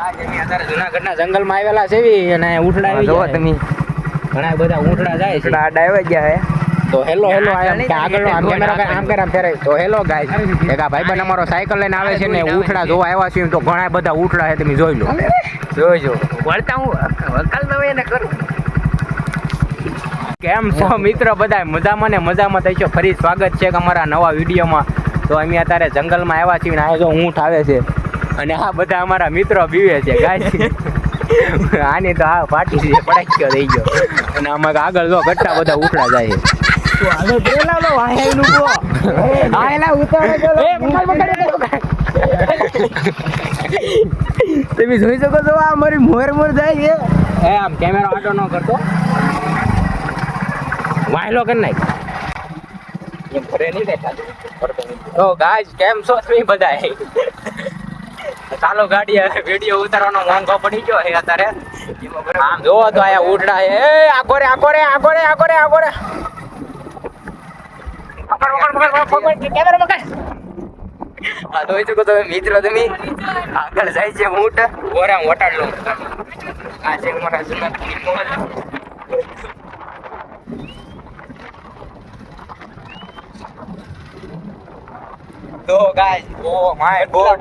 અત્યારે જુનાગઢના જંગલમાં આવેલા છે અને ઉઠડા આવી જોવો તમે. ઘણા બધા ઉઠડા જાય છે. આ ડાયવા ગયા હે. તો હેલો હેલો આમ કે આગળનો આમ નહીં, કેમેરા આમ કરે આમ ફેરે તો હેલો ગાઈસ. એક આ ભાઈબંધ અમારો સાયકલ લઈને આવે છે ને ઉઠડા જોવા આવ્યા છે તો ઘણા બધા ઉઠડા છે તમે જોઈ લો. જોઈજો. વળતા હું વકાલ તો એને કરું. કેમ છો મિત્ર બધા મજામાં ને મજામાં થઈ છો ફરી સ્વાગત છે કે અમારા નવા વિડીયોમાં. તો અમે અત્યારે જંગલમાં આવ્યા છીએ ને આ જો ઊંટ આવે છે. અને આ બધા અમારા મિત્રો બીવે છે ગાય. આની તો આ પાટી છે પડાક્યો થઈ ગયો. અને આમાં આગળ જો કેટલા બધા ઉઠડા જાય છે. તમે જોઈ શકો છો આ મારી મોર મોર જાય છે. એ આમ કેમેરો આટો ન કરતો. વાયલો કરી નાખ. એમ ઘરે નહીં દેખાતું. તો ગાય કેમ છો તમે બધા? ચાલો ગાડી હવે વીડિયો ઉતારવાનો મોંઘો પડી ગયો હે અત્યારે. આમ જોવો તો આયા ઉડડા એ આખો રે આખો રે આખો રે આખો રે આખો રે પકડ, પકડ, પકડ, પકડ, પકડ, પકડ. આ જોઈ શકો છો મિત્રો તમે. આગળ જાય છે ઊંટ. ઓરે વટાડ લઉં આ છે મારા જુનાગઢની તો ગાઈસ ઓ માય ગોડ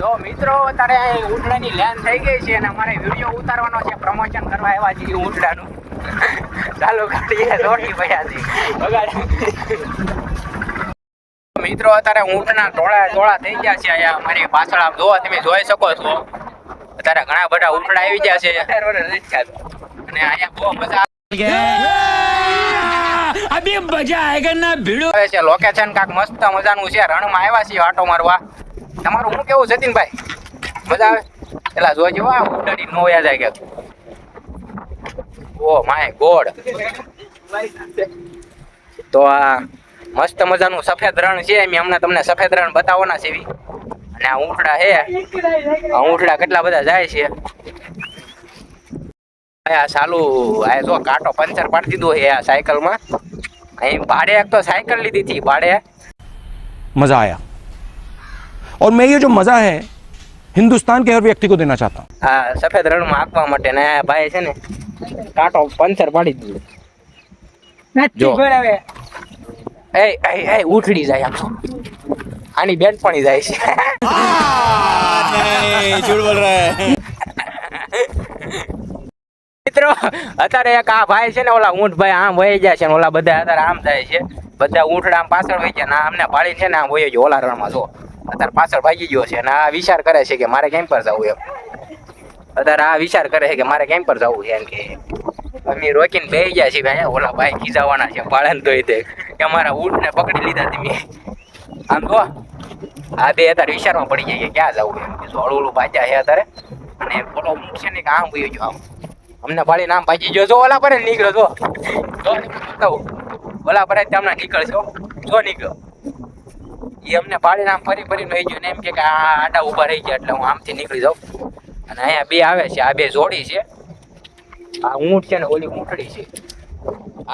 જો મિત્રો અત્યારે ઉટડાની લેન થઈ ગઈ છે અને અમારે વીડિયો ઉતારવાનો છે. પ્રમોશન કરવા આવ્યા છીએ ઉટડાનું ચાલો ગાડીએ દોડી પડ્યા છે મિત્રો અત્યારે ઊંટના ટોળા ટોળા થઈ ગયા છે અહીંયા. અમારી પાછળ આમ જોવા તમે જોઈ શકો છો. અત્યારે ઘણા બધા ઊંટડા આવી ગયા છે. અને અહીંયા બહુ મજા અબે મજા આયગન ભીડો. આવે છે લોકેશન કાક મસ્ત મજાનું છે, રણમાં આવ્યા છીએ આટો મારવા. તમારું હું કેવું, જતીનભાઈ? મજા આવે? એલા જોજો, આ ઉડાડી નો યાદ જાય કે ઓ માય ગોડ. તો આ મસ્ત મજાનું સફેદ રણ છે, મેં હમણાં તમને સફેદ રણ બતાવવાના છે અને આ ઊંટડા છે. આ ઊંટડા કેટલા બધા જાય છે. આ સાલું, આ જો કાંટો પંચર પાડી દીધો છે આ સાયકલમાં. અહીં ભાડે એક તો સાયકલ લીધી હતી ભાડે मज़ा आया और मैं ये जो मज़ा है हिंदुस्तान के हर व्यक्ति को देना चाहता हूँ આ સફેદ રણમાં આંકવા માટે ને આ ભાઈ છે ને કાંટો પંચર પાડી દીધું જો એ એ એ ઉઠડી જાય આમ તો. આની બેનપણી જાય છે नहीं झूठ बोल रहा है મિત્રો, અત્યારે એક આ ભાઈ છે ને, ઓલા ઊંટ ભાઈ આમ વહી જાય છે ઓલા બધા અત્યારે આમ થાય છે. બધા ઊંટડા આમ પાછળ વહી ગયા અમને ભાળી છે ને, આમ વહી ગયો ઓલા રણમાં જો. અત્યારે પાછળ ભાગી ગયો છે ને, આ વિચાર કરે છે કે મારે કેમ પર જવું એમ. અત્યારે આ વિચાર કરે છે કે મારે કેમ પર જવું છે એમ કે. અમે રોકીને બે ગયા છીએ ભાઈ, ઓલા ભાઈ ખીજાવાના છે ભાળે તો તે કે અમારા ઊંટને પકડી લીધા તમે. આમ જો, આ બે અત્યારે વિચારમાં પડી જાય કે ક્યાં જવું એમ. કે હળું ઓળું ભાજ્યા છે અત્યારે. અને ઊંટ છે ને કે આમ વહી ગયો આમ. અમને પાડી નામ ભાજી જો જો ઓલા પર નીકળો, જો. ઓલા પર તમને નીકળશો. જો નીકળ્યો એ અમને ભાળી નામ ફરી ફરી રહી ગયો ને એમ કે આ આડા ઊભા રહી ગયા એટલે હું આમથી નીકળી જાઉં. અને અહીંયા બે આવે છે. આ બે જોડી છે. આ ઊંટ છે ને ઓલી ઊંટડી છે.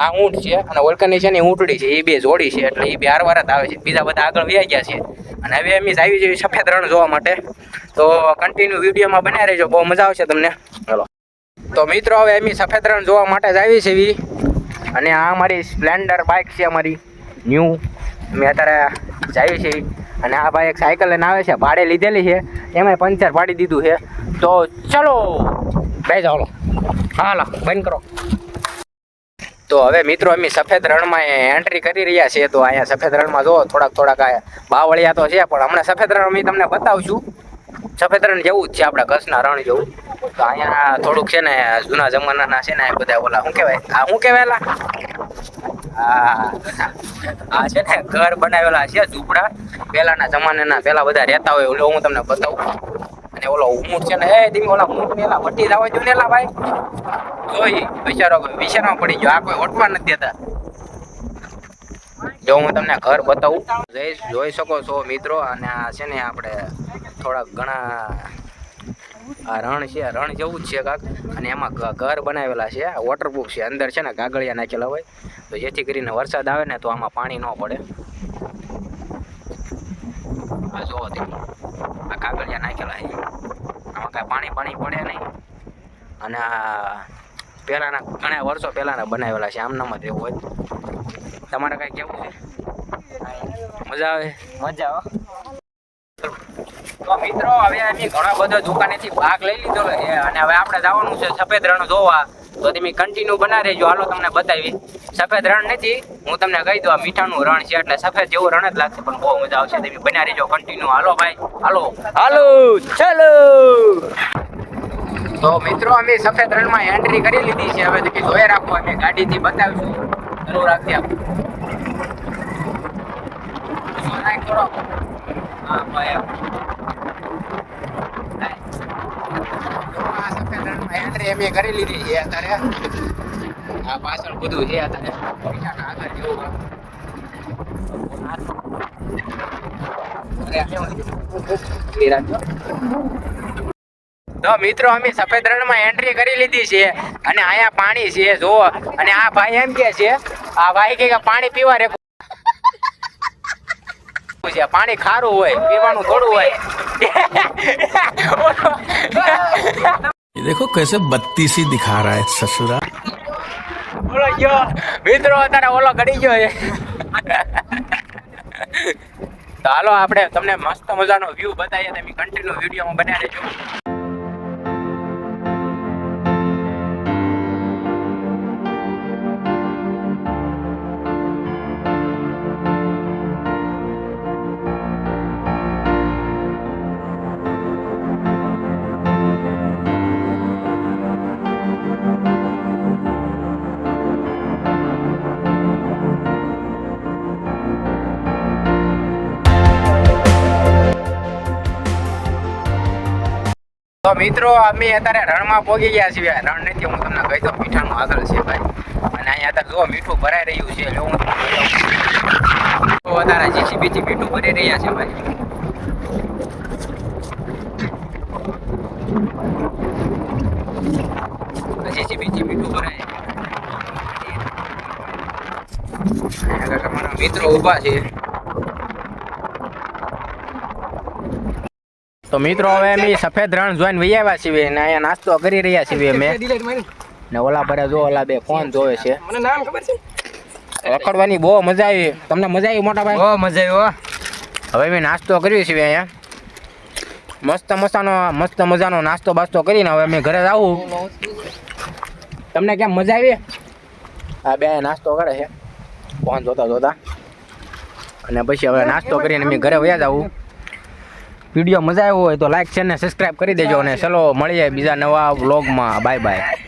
આ ઊંટ છે અને ઓલકની છે ને ઊંટડી છે. એ બે જોડી છે એટલે એ બે હારવાર જ આવે છે. બીજા બધા આગળ વ્યાઈ ગયા છે. અને હવે અમે આવી જઈએ સફેદ રણ જોવા માટે. તો કન્ટિન્યુ વિડીયોમાં બનાવી રહેજો. બહુ મજા આવશે તમને. ચલો તો મિત્રો, હવે એમની સફેદ રણ જોવા માટે જ આવી છે એવી અને આ અમારી સ્પ્લેન્ડર બાઇક છે અમારી ન્યૂ. મેં અત્યારે જાવી છે અને આ ભાઈ એક સાયકલ લઈને આવે છે, ભાડે લીધેલી છે. એમાંય પંચર પાડી દીધું છે. તો ચલો, બે જાઓ હાલો. બંધ કરો. તો હવે મિત્રો, અમે સફેદ રણમાં એન્ટ્રી કરી રહ્યા છીએ. તો અહીંયા સફેદ રણમાં જો, થોડાક થોડાક બાવળિયા તો છે, પણ હમણાં સફેદ રણ અમે તમને બતાવશું સફેદ રણ જેવું જ છે, આપણા કચ્છના રણ જેવું. તો અહીંયા થોડુંક છે ને, જૂના જમાનાના છે ને બધા ઓલા, શું કહેવાય? આ શું કહેવાય આ છે ને, ઘર બનાવેલા છે, ઝૂંપડા. પહેલાના જમાનાના પહેલા બધા રહેતા હોય, ઓલો હું તમને બતાવું. અને ઓલો ઊંટ છે ને, એ તમે ઓલા ઊંટ ને એલા વટી જવા જો ને એલા ભાઈ. જોઈ, વિચારો વિચારમાં પડી ગયો. આ કોઈ ઓટવા નથી દેતા જો હું તમને ઘર બતાવું. જોઈ શકો છો મિત્રો, અને આ છે ને આપણે થોડાક ઘણા આ રણ છે રણ જેવું જ છે કાક. અને એમાં ઘર બનાવેલા છે. વોટરપ્રૂફ છે. અંદર છે ને કાગળિયા નાખેલા હોય. તો જેથી કરીને વરસાદ આવે ને તો આમાં પાણી ન પડે. આ જોવો તમે. આ કાગળિયા નાખેલા છે. આમાં કાંઈ પાણી પાણી પડે નહીં. અને આ પહેલાંના ઘણા વર્ષો પહેલાંના બનાવેલા છે. આમનામ જ એવું હોય. તમારે કાંઈ કેવું છે? મજા આવે. મજા તો મિત્રો, હવે અમે ઘણા બધા દુકાનેથી ભાગ લઈ લીધો અને હવે આપણે જવાનું છે સફેદ રણ જોવા. તો તમે કન્ટિન્યુ બના રહેજો. હાલો તમને બતાવી. સફેદ રણ નથી, હું તમને કહી દઉં, આ મીઠાનું રણ છે એટલે સફેદ જેવું રણ જ લાગશે, પણ બહુ મજા આવશે. તમે બના રહેજો કન્ટિન્યુ હાલો ભાઈ, હાલો. હાલો, ચાલો. તો મિત્રો, અમે સફેદ રણમાં એન્ટ્રી કરી લીધી છે. હવે તમે જોઈ રાખો, અમે ગાડીથી બતાવીશું. ચાલુ રાખી આપો. હા, ભાઈ. એન્ટ્રી અમે કરી લીધી છે અત્યારે. આ પાછળ બધું છે અત્યારે. આગળ જેવું અરે, ઊભી રાખજો. તો મિત્રો અમે સફેદ રણમાં એન્ટ્રી કરી લીધી છે અને અહીંયા પાણી છે જો અને આ ભાઈ એમ કે છે આ ભાઈ કે કે પાણી પીવા રે છે. પાણી ખારું હોય પીવાનું થોડું હોય. ये देखो कैसे बत्तीसी दिखा रहा है ससुरा ઓલો ગયો મિત્રો અત્યારે ઓલો ગડી ગયો છે તો હાલો આપણે તમને મસ્ત મજાનો વ્યૂ બતાવીએ તમે કન્ટિન્યુ વિડીયોમાં બનાવી રહેજો તો મિત્રો, અમે અત્યારે રણમાં પહોંચી ગયા છીએ. રણ નથી, હું તમને કહી દઉં મીઠાનું આગળ છે ભાઈ. અને અહીંયા અત્યારે જો મીઠું ભરાઈ રહ્યું છે. એટલે હું અત્યારે જીસીબીથી મીઠું ભરી રહ્યા છે ભાઈ. જીસીબીથી મીઠું ભરાય તમારા મિત્રો ઊભા છે. તો મિત્રો હવે અમે સફેદ રણ જોઈને વહી આવ્યા છીએ ને અહીંયા નાસ્તો કરી રહ્યા છીએ અમે. ને ઓલા ભરે જો ઓલા બે ફોન જોવે છે. રખડવાની બહુ મજા આવી. તમને મજા આવી મોટા ભાઈ? બહુ મજા આવી હવે મેં નાસ્તો કર્યો છીએ અહીંયા. મસ્ત મસાનો મસ્ત મજાનો નાસ્તો બાસ્તો કરીને હવે અમે ઘરે આવું. તમને કેમ મજા આવી? આ બે નાસ્તો કરે છે. ફોન જોતા જોતા. અને પછી હવે નાસ્તો કરીને અમે ઘરે વયા જવું. વીડિયો મજા આવ્યો હોય તો લાઈક છે ને સબસ્ક્રાઈબ કરી દેજો અને ચલો મળીએ બીજા નવા વ્લોગમાં બાય બાય